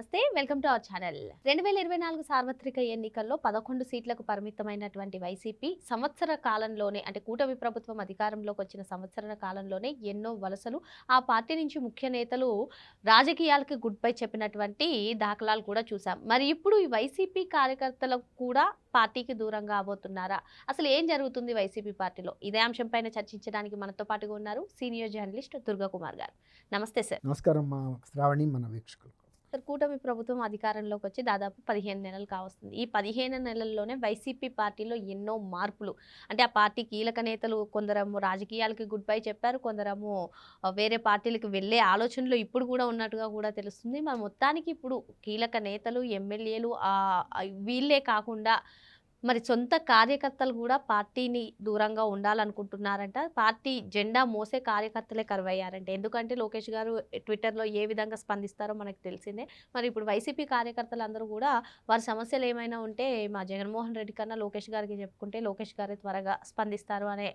నమస్తే welcome to our channel. రెండు వేల ఇరవై నాలుగు సార్వత్రిక ఎన్నికల్లో పదకొండు సీట్లకు పరిమితమైనటువంటి వైసీపీ సంవత్సర కాలంలోనే అంటే కూటమి ప్రభుత్వం అధికారంలోకి వచ్చిన సంవత్సర కాలంలోనే ఎన్నో వలసలు ఆ పార్టీ నుంచి ముఖ్య నేతలు రాజకీయాలకి గుడ్ బై చెప్పినటువంటి దాఖలాలు కూడా చూసాం. మరి ఇప్పుడు ఈ వైసీపీ కార్యకర్తలకు కూడా పార్టీకి దూరంగా అవబోతున్నారా? అసలు ఏం జరుగుతుంది వైసీపీ పార్టీలో? ఇదే అంశంపైన చర్చించడానికి మనతో పాటుగా ఉన్నారు సీనియర్ జర్నలిస్ట్ దుర్గా కుమార్ గారు. నమస్తే సార్. నమస్కారం శ్రావణి మన వీక్షకులు. సార్ కూటమి ప్రభుత్వం అధికారంలోకి వచ్చి దాదాపు పదిహేను నెలలు కావస్తుంది. ఈ పదిహేను నెలల్లోనే వైసీపీ పార్టీలో ఎన్నో మార్పులు. అంటే ఆ పార్టీ కీలక నేతలు కొందరము రాజకీయాలకి గుడ్ బై చెప్పారు కొందరము వేరే పార్టీలకు వెళ్ళే ఆలోచనలు ఇప్పుడు కూడా ఉన్నట్టుగా కూడా తెలుస్తుంది. మరి మొత్తానికి ఇప్పుడు కీలక నేతలు ఎమ్మెల్యేలు వీళ్ళే కాకుండా మరి సొంత కార్యకర్తలు కూడా పార్టీని దూరంగా ఉండాలనుకుంటున్నారంట. పార్టీ జెండా మోసే కార్యకర్తలే కరువయ్యారంట. ఎందుకంటే లోకేష్ గారు ట్విట్టర్లో ఏ విధంగా స్పందిస్తారో మనకు తెలిసిందే. మరి ఇప్పుడు వైసీపీ కార్యకర్తలు అందరూ కూడా వారి సమస్యలు ఏమైనా ఉంటే మా జగన్మోహన్ రెడ్డి కన్నా లోకేష్ గారికి చెప్పుకుంటే లోకేష్ గారు త్వరగా స్పందిస్తారు అనే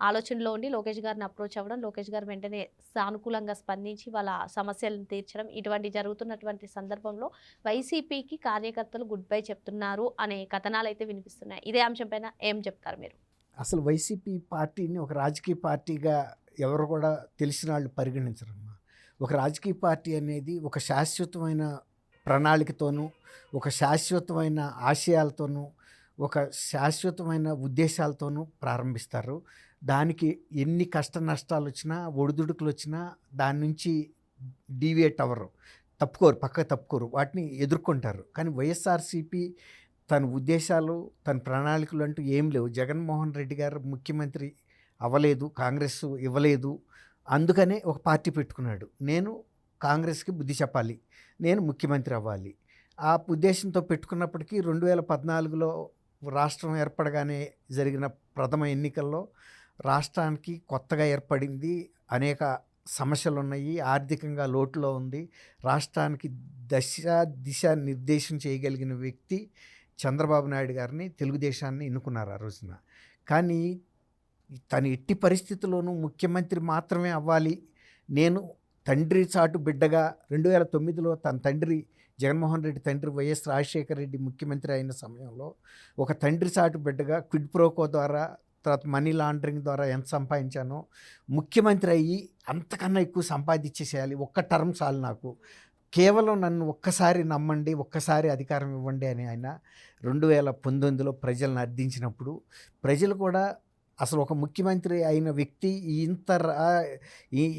ఆలోచనలో ఉండి లోకేష్ గారిని అప్రోచ్ అవ్వడం లోకేష్ గారు వెంటనే సానుకూలంగా స్పందించి వాళ్ళ సమస్యలను తీర్చడం ఇటువంటి జరుగుతున్నటువంటి సందర్భంలో వైసీపీకి కార్యకర్తలు గుడ్ బై చెప్తున్నారు అనే కథనాలు అయితే కనిపిస్తున్నాయి. ఇదే అంశంపైన ఏం చెప్తారు మీరు? అసలు వైసీపీ పార్టీని ఒక రాజకీయ పార్టీగా ఎవరు కూడా తెలిసిన వాళ్ళు పరిగణించరమ్మా. ఒక రాజకీయ పార్టీ అనేది ఒక శాశ్వతమైన ప్రణాళికతోనూ ఒక శాశ్వతమైన ఆశయాలతోనూ ఒక శాశ్వతమైన ఉద్దేశాలతోనూ ప్రారంభిస్తారు. దానికి ఎన్ని కష్ట నష్టాలు వచ్చినా ఒడిదుడుకులు వచ్చినా దాని నుంచి డీవియేట్ అవ్వరు. తప్పుకోరు పక్క తప్పుకోరు. వాటిని ఎదుర్కొంటారు. కానీ వైఎస్ఆర్సీపీ తన ఉద్దేశాలు తన ప్రణాళికలు అంటూ ఏం లేవు. జగన్మోహన్ రెడ్డి గారు ముఖ్యమంత్రి అవ్వలేదు కాంగ్రెస్ ఇవ్వలేదు. అందుకనే ఒక పార్టీ పెట్టుకున్నాడు. నేను కాంగ్రెస్కి బుద్ధి చెప్పాలి. నేను ముఖ్యమంత్రి అవ్వాలి. ఆ ఉద్దేశంతో పెట్టుకున్నప్పటికీ రెండు వేల పద్నాలుగులో రాష్ట్రం ఏర్పడగానే జరిగిన ప్రథమ ఎన్నికల్లో రాష్ట్రానికి కొత్తగా ఏర్పడింది. అనేక సమస్యలు ఉన్నాయి ఆర్థికంగా లోటులో ఉంది. రాష్ట్రానికి దశ దిశ నిర్దేశం చేయగలిగిన వ్యక్తి చంద్రబాబు నాయుడు గారిని తెలుగుదేశాన్ని ఎన్నుకున్నారు ఆ రోజున. కానీ తను ఎట్టి పరిస్థితుల్లోనూ ముఖ్యమంత్రి మాత్రమే అవ్వాలి. నేను తండ్రి చాటు బిడ్డగా రెండు వేల తొమ్మిదిలో తన తండ్రి జగన్మోహన్ రెడ్డి తండ్రి వైఎస్ రాజశేఖర రెడ్డి ముఖ్యమంత్రి అయిన సమయంలో ఒక తండ్రి చాటు బిడ్డగా క్విడ్ ప్రోకో ద్వారా తర్వాత మనీ లాండరింగ్ ద్వారా ఎంత సంపాదించానో ముఖ్యమంత్రి అయ్యి అంతకన్నా ఎక్కువ సంపాదించేసేయాలి. ఒక్క టర్మ్ చాలు నాకు. కేవలం నన్ను ఒక్కసారి నమ్మండి ఒక్కసారి అధికారం ఇవ్వండి అని ఆయన రెండు వేల పంతొమ్మిదిలో ప్రజలను అర్థించినప్పుడు ప్రజలు కూడా అసలు ఒక ముఖ్యమంత్రి అయిన వ్యక్తి ఇంత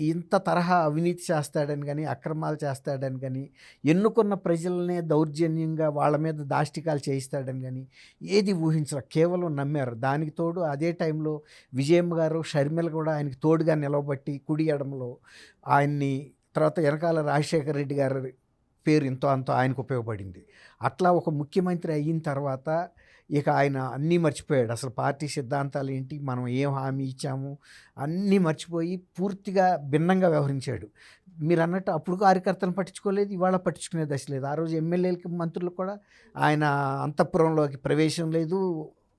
ఇంత తరహా అవినీతి చేస్తాడని కానీ అక్రమాలు చేస్తాడని కానీ ఎన్నుకున్న ప్రజలనే దౌర్జన్యంగా వాళ్ళ మీద దాష్టికాలు చేయిస్తాడని కానీ ఏది ఊహించరు. కేవలం నమ్మారు. దానికి తోడు అదే టైంలో విజయమ్మ గారు షర్మిల కూడా ఆయనకి తోడుగా నిలవబట్టి కుడి ఎడమలో ఆయన్ని తర్వాత వెనకాల రాజశేఖర రెడ్డి గారి పేరు ఎంతో అంతో ఆయనకు ఉపయోగపడింది. అట్లా ఒక ముఖ్యమంత్రి అయిన తర్వాత ఇక ఆయన అన్నీ మర్చిపోయాడు. అసలు పార్టీ సిద్ధాంతాలు ఏంటి? మనం ఏం హామీ ఇచ్చాము? అన్నీ మర్చిపోయి పూర్తిగా భిన్నంగా వ్యవహరించాడు. మీరు అన్నట్టు అప్పుడు కార్యకర్తలను పట్టించుకోలేదు ఇవాళ పట్టించుకునే దశ లేదు. ఆ రోజు ఎమ్మెల్యేలకి మంత్రులకు కూడా ఆయన అంతఃపురంలోకి ప్రవేశం లేదు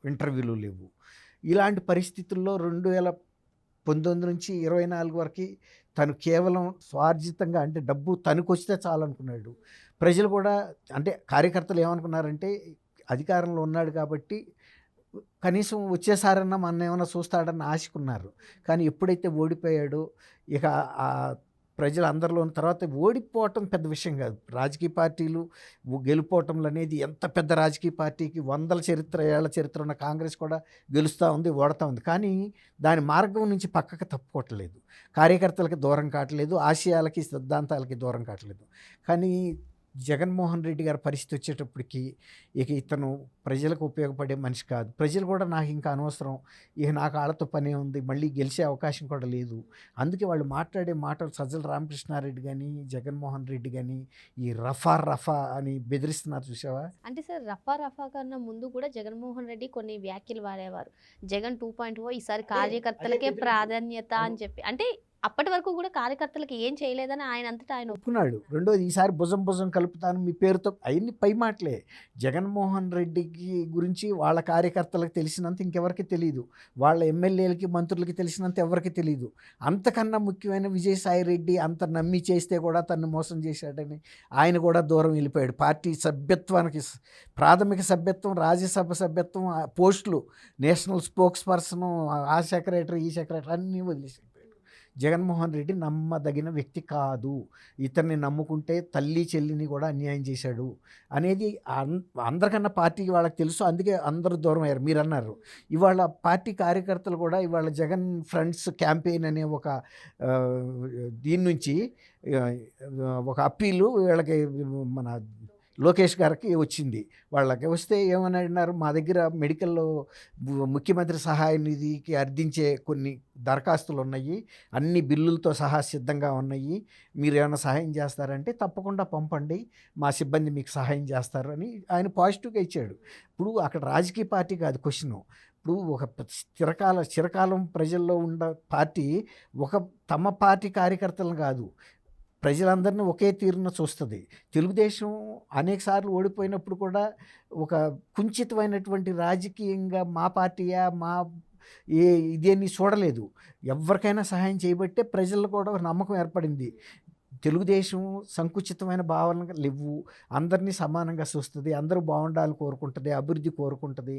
ఇంటర్వ్యూలు లేవు. ఇలాంటి పరిస్థితుల్లో రెండు వేల పంతొమ్మిది నుంచి ఇరవై నాలుగు వరకు తను కేవలం స్వార్జితంగా అంటే డబ్బు తనకు వస్తే చాలనుకున్నాడు. ప్రజలు కూడా అంటే కార్యకర్తలు ఏమనుకున్నారంటే అధికారంలో ఉన్నాడు కాబట్టి కనీసం వచ్చేసారన్నా మన ఏమైనా చూస్తాడన్న ఆశకున్నారు. కానీ ఎప్పుడైతే ఓడిపోయాడో ఇక ప్రజలందరిలోని అందరిలో ఉన్న తర్వాత ఓడిపోవటం పెద్ద విషయం కాదు. రాజకీయ పార్టీలు గెలుపోవటంలు అనేది ఎంత పెద్ద రాజకీయ పార్టీకి వందల చరిత్ర ఏళ్ళ చరిత్ర ఉన్న కాంగ్రెస్ కూడా గెలుస్తూ ఉంది ఓడతా ఉంది. కానీ దాని మార్గం నుంచి పక్కకు తప్పుకోవట్లేదు. కార్యకర్తలకి దూరం కావట్లేదు ఆశయాలకి సిద్ధాంతాలకి దూరం కావట్లేదు. కానీ జగన్మోహన్ రెడ్డి గారి పరిస్థితి వచ్చేటప్పటికి ఇక ఇతను ప్రజలకు ఉపయోగపడే మనిషి కాదు. ప్రజలు కూడా నాకు ఇంకా అనవసరం. ఇక నాకు ఆళ్ళతో పనే ఉంది. మళ్ళీ గెలిచే అవకాశం కూడా లేదు. అందుకే వాళ్ళు మాట్లాడే మాటలు సజ్జల రామకృష్ణారెడ్డి కానీ జగన్మోహన్ రెడ్డి కానీ ఈ రఫా రఫా అని బెదిరిస్తున్నారు చూసావా? అంటే సార్ రఫా రఫా కన్నా ముందు కూడా జగన్మోహన్ రెడ్డి కొన్ని వ్యాఖ్యలు వాడేవారు. జగన్ టూ పాయింట్ ఓ ఈసారి కార్యకర్తలకే ప్రాధాన్యత అని. చెప్పి. అంటే అప్పటి వరకు కూడా కార్యకర్తలకు ఏం చేయలేదని ఆయన అంతటా ఆయన ఒప్పుకున్నాడు రెండోది ఈసారి భుజం భుజం కలుపుతాను మీ పేరుతో అవన్నీ పై మాటలే. జగన్మోహన్ రెడ్డికి గురించి వాళ్ళ కార్యకర్తలకు తెలిసినంత ఇంకెవరికి తెలియదు వాళ్ళ ఎమ్మెల్యేలకి మంత్రులకి తెలిసినంత ఎవరికి తెలియదు అంతకన్నా ముఖ్యమైన విజయసాయి రెడ్డి అంత నమ్మి చేస్తే కూడా తను మోసం చేశాడని ఆయన కూడా దూరం వెళ్ళిపోయాడు. పార్టీ సభ్యత్వానికి ప్రాథమిక సభ్యత్వం రాజ్యసభ సభ్యత్వం పోస్టులు నేషనల్ స్పోక్స్ పర్సన్ ఆ సెక్రటరీ ఈ సెక్రటరీ అన్నీ వదిలేసి జగన్మోహన్ రెడ్డి నమ్మదగిన వ్యక్తి కాదు. ఇతన్ని నమ్ముకుంటే తల్లి చెల్లిని కూడా అన్యాయం చేశాడు అనేది అందరికన్నా పార్టీకి వాళ్ళకి తెలుసు. అందుకే అందరూ దూరం అయ్యారు. మీరు అన్నారు ఇవాళ పార్టీ కార్యకర్తలు కూడా ఇవాళ జగన్ ఫ్రెండ్స్ క్యాంపెయిన్ అనే ఒక దీని నుంచి ఒక అప్పీలు వీళ్ళకి మన లోకేష్ గారికి వచ్చింది. వాళ్ళకి వస్తే ఏమని అన్నారు మా దగ్గర మెడికల్లో ముఖ్యమంత్రి సహాయ నిధికి అర్థించే కొన్ని దరఖాస్తులు ఉన్నాయి. అన్ని బిల్లులతో సహా సిద్ధంగా ఉన్నాయి. మీరు ఏమైనా సహాయం చేస్తారంటే తప్పకుండా పంపండి. మా సిబ్బంది మీకు సహాయం చేస్తారు అని ఆయన పాజిటివ్గా ఇచ్చాడు. ఇప్పుడు అక్కడ రాజకీయ పార్టీ కాదు క్వశ్చన్. ఇప్పుడు ఒక చిరకాల చిరకాలం ప్రజల్లో ఉన్న పార్టీ ఒక తమ పార్టీ కార్యకర్తలను కాదు. ప్రజలందరినీ ఒకే తీరున చూస్తుంది. తెలుగుదేశం అనేకసార్లు ఓడిపోయినప్పుడు కూడా ఒక కుంచితమైనటువంటి రాజకీయంగా మా పార్టీయా మా ఏ ఇదేని చూడలేదు. ఎవరికైనా సహాయం చేయబట్టే ప్రజల్లో కూడా ఒక నమ్మకం ఏర్పడింది. తెలుగుదేశం సంకుచితమైన భావనలు లేవు. అందరినీ సమానంగా చూస్తుంది అందరూ బాగుండాలని కోరుకుంటుంది అభివృద్ధి కోరుకుంటుంది.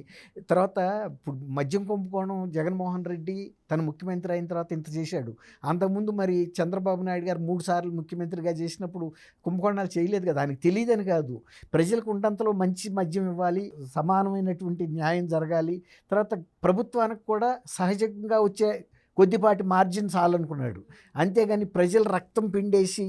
తర్వాత ఇప్పుడు మద్యం కుంభకోణం జగన్మోహన్ రెడ్డి తన ముఖ్యమంత్రి అయిన తర్వాత ఇంత చేశాడు. అంతకుముందు మరి చంద్రబాబు నాయుడు గారు మూడు సార్లు ముఖ్యమంత్రిగా చేసినప్పుడు కుంభకోణాలు చేయలేదు కదా దానికి తెలియదని కాదు. ప్రజలకు ఉండంతలో మంచి మద్యం ఇవ్వాలి సమానమైనటువంటి న్యాయం జరగాలి. తర్వాత ప్రభుత్వానికి కూడా సహజంగా వచ్చే కొద్దిపాటి మార్జిన్ చాలనుకున్నాడు. అంతేగాని ప్రజల రక్తం పిండేసి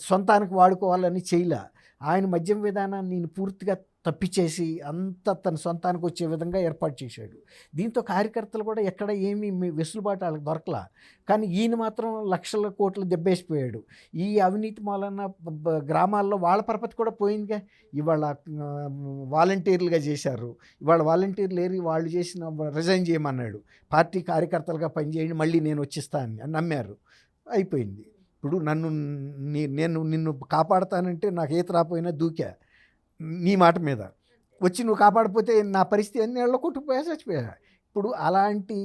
సొంతానికి వాడుకోవాలని చేయలే. ఆయన మద్యం విధానాన్ని నేను పూర్తిగా తప్పిచేసి అంత తన సొంతానికి వచ్చే విధంగా ఏర్పాటు చేశాడు. దీంతో కార్యకర్తలు కూడా ఎక్కడ ఏమీ మీ- వెసులుబాటు వాళ్ళకి దొరకలా. కానీ ఈయన మాత్రం లక్షల కోట్లు దెబ్బేసిపోయాడు. ఈ అవినీతి మూలన గ్రామాల్లో వాళ్ళ పరపతి కూడా పోయిందిగా. ఇవాళ వాలంటీర్లుగా చేశారు. ఇవాళ వాలంటీర్లు ఏరి వాళ్ళు చేసిన రిజైన్ చేయమన్నాడు. పార్టీ కార్యకర్తలుగా పనిచేయండి మళ్ళీ నేను వచ్చిస్తాను అని నమ్మారు. అయిపోయింది. ఇప్పుడు నన్ను నేను నిన్ను కాపాడతానంటే నాకు ఈత రాపోయినా దూకా. నీ మాట మీద. వచ్చి నువ్వు కాపాడపోతే నా పరిస్థితి అన్ని ఏళ్ళ కొట్టుకుపోయా చచ్చిపోయా. ఇప్పుడు అలాంటి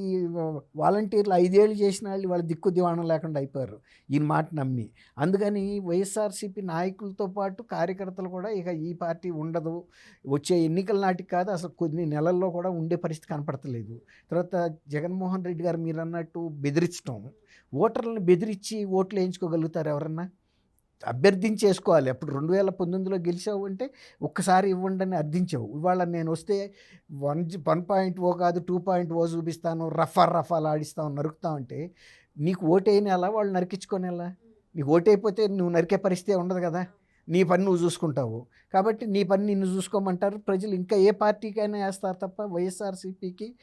వాలంటీర్లు ఐదేళ్ళు చేసిన వాళ్ళు వాళ్ళ దిక్కు దివాణం లేకుండా అయిపోయారు. ఈయన మాట నమ్మి. అందుకని వైఎస్ఆర్సీపీ నాయకులతో పాటు కార్యకర్తలు కూడా ఇక ఈ పార్టీ ఉండదు. వచ్చే ఎన్నికల నాటికి కాదు అసలు కొన్ని నెలల్లో కూడా ఉండే పరిస్థితి కనపడతలేదు. తర్వాత జగన్మోహన్ రెడ్డి గారు మీరు అన్నట్టు బెదిరించడం ఓటర్లను బెదిరించి ఓట్లు వేయించుకోగలుగుతారు ఎవరన్నా? అభ్యర్థించేసుకోవాలి. అప్పుడు రెండు వేల పంతొమ్మిదిలో గెలిచావు అంటే ఒక్కసారి ఇవ్వండి అని అర్థించావు. ఇవాళ నేను వస్తే వన్ వన్ పాయింట్ ఓ కాదు టూ పాయింట్ ఓ చూపిస్తాను రఫా రఫాలు ఆడిస్తాను అంటే నీకు ఓటైన ఎలా వాళ్ళు నరికించుకొని ఎలా నీకు ఓటైపోతే నువ్వు నరికే పరిస్థితి ఉండదు కదా? నీ పని నువ్వు చూసుకుంటావు. కాబట్టి నీ పని నిన్ను చూసుకోమంటారు. ప్రజలు ఇంకా ఏ పార్టీకైనా వేస్తారు తప్ప వైఎస్ఆర్సీపీకి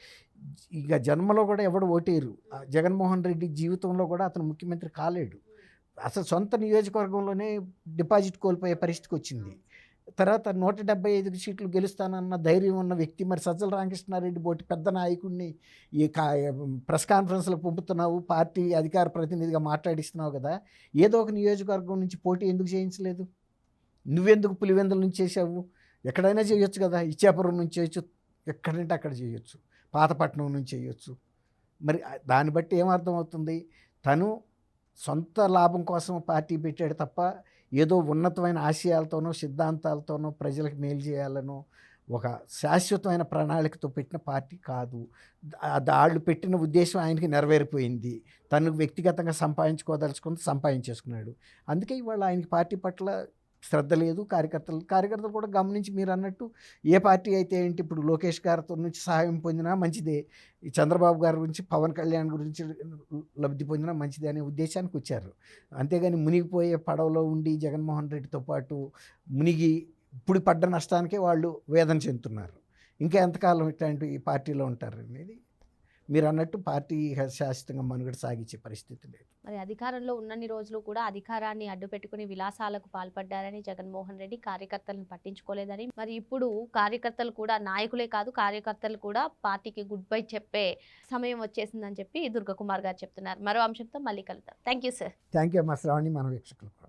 ఇక జన్మలో కూడా ఎవడు ఓటేరు ఆ జగన్మోహన్ రెడ్డి జీవితంలో కూడా అతను ముఖ్యమంత్రి కాలేడు. అసలు సొంత నియోజకవర్గంలోనే డిపాజిట్ కోల్పోయే పరిస్థితికి వచ్చింది. తర్వాత నూట డెబ్బై ఐదు సీట్లు గెలుస్తానన్న ధైర్యం ఉన్న వ్యక్తి మరి సజ్జల రామకృష్ణారెడ్డి బోటి పెద్ద నాయకుడిని ఈ కా ప్రెస్ కాన్ఫరెన్స్లో పంపుతున్నావు పార్టీ అధికార ప్రతినిధిగా మాట్లాడిస్తున్నావు కదా ఏదో ఒక నియోజకవర్గం నుంచి పోటీ ఎందుకు చేయించలేదు? నువ్వెందుకు పులివెందుల నుంచి చేసావు ఎక్కడైనా చేయొచ్చు కదా ఇచ్చాపురం నుంచి చేయొచ్చు ఎక్కడంటే అక్కడ చేయొచ్చు పాతపట్నం నుంచి చేయొచ్చు. మరి దాన్ని బట్టి ఏమర్థం అవుతుంది తను సొంత లాభం కోసం పార్టీ పెట్టాడు తప్ప ఏదో ఉన్నతమైన ఆశయాలతోనో సిద్ధాంతాలతోనో ప్రజలకు మేలు చేయాలనో ఒక శాశ్వతమైన ప్రణాళికతో పెట్టిన పార్టీ కాదు. వాళ్ళు పెట్టిన ఉద్దేశం ఆయనకి నెరవేరిపోయింది. తను వ్యక్తిగతంగా సంపాదించుకోదలుచుకుంది సంపాదించేసుకున్నాడు. అందుకే ఇవాళ ఆయనకి పార్టీ పట్ల శ్రద్ధ లేదు కార్యకర్తలు కార్యకర్తలు కూడా గమనించి మీరు అన్నట్టు ఏ పార్టీ అయితే ఏంటి ఇప్పుడు లోకేష్ గారితో నుంచి సహాయం పొందినా మంచిదే ఈ చంద్రబాబు గారి గురించి పవన్ కళ్యాణ్ గురించి లబ్ధి పొందినా మంచిదే అనే ఉద్దేశానికి వచ్చారు. అంతేగాని మునిగిపోయే పడవలో ఉండి జగన్మోహన్ రెడ్డితో పాటు మునిగి ఇప్పుడు పడ్డ నష్టానికే వాళ్ళు వేదన చెందుతున్నారు. ఇంకా ఎంతకాలం ఇట్లాంటి ఈ పార్టీలో ఉంటారు అనేది మీరు అన్నట్టు పార్టీ శాశ్వతంగా మనుగడ సాగించే పరిస్థితి లేదు. మరి అధికారంలో ఉన్నన్ని రోజులు కూడా అధికారాన్ని అడ్డుపెట్టుకుని విలాసాలకు పాల్పడ్డారని జగన్మోహన్ రెడ్డి కార్యకర్తలను పట్టించుకోలేదని. మరి ఇప్పుడు కార్యకర్తలు కూడా నాయకులే కాదు కార్యకర్తలు కూడా పార్టీకి గుడ్ బై చెప్పే సమయం వచ్చేసిందని చెప్పి దుర్గకుమార్ గారు చెప్తున్నారు. మరో అంశంతో మళ్ళీ కలుద్దాం. Thank you sir. Thank you అమ్మా. శ్రావణి మన వీక్షకులు కూడా.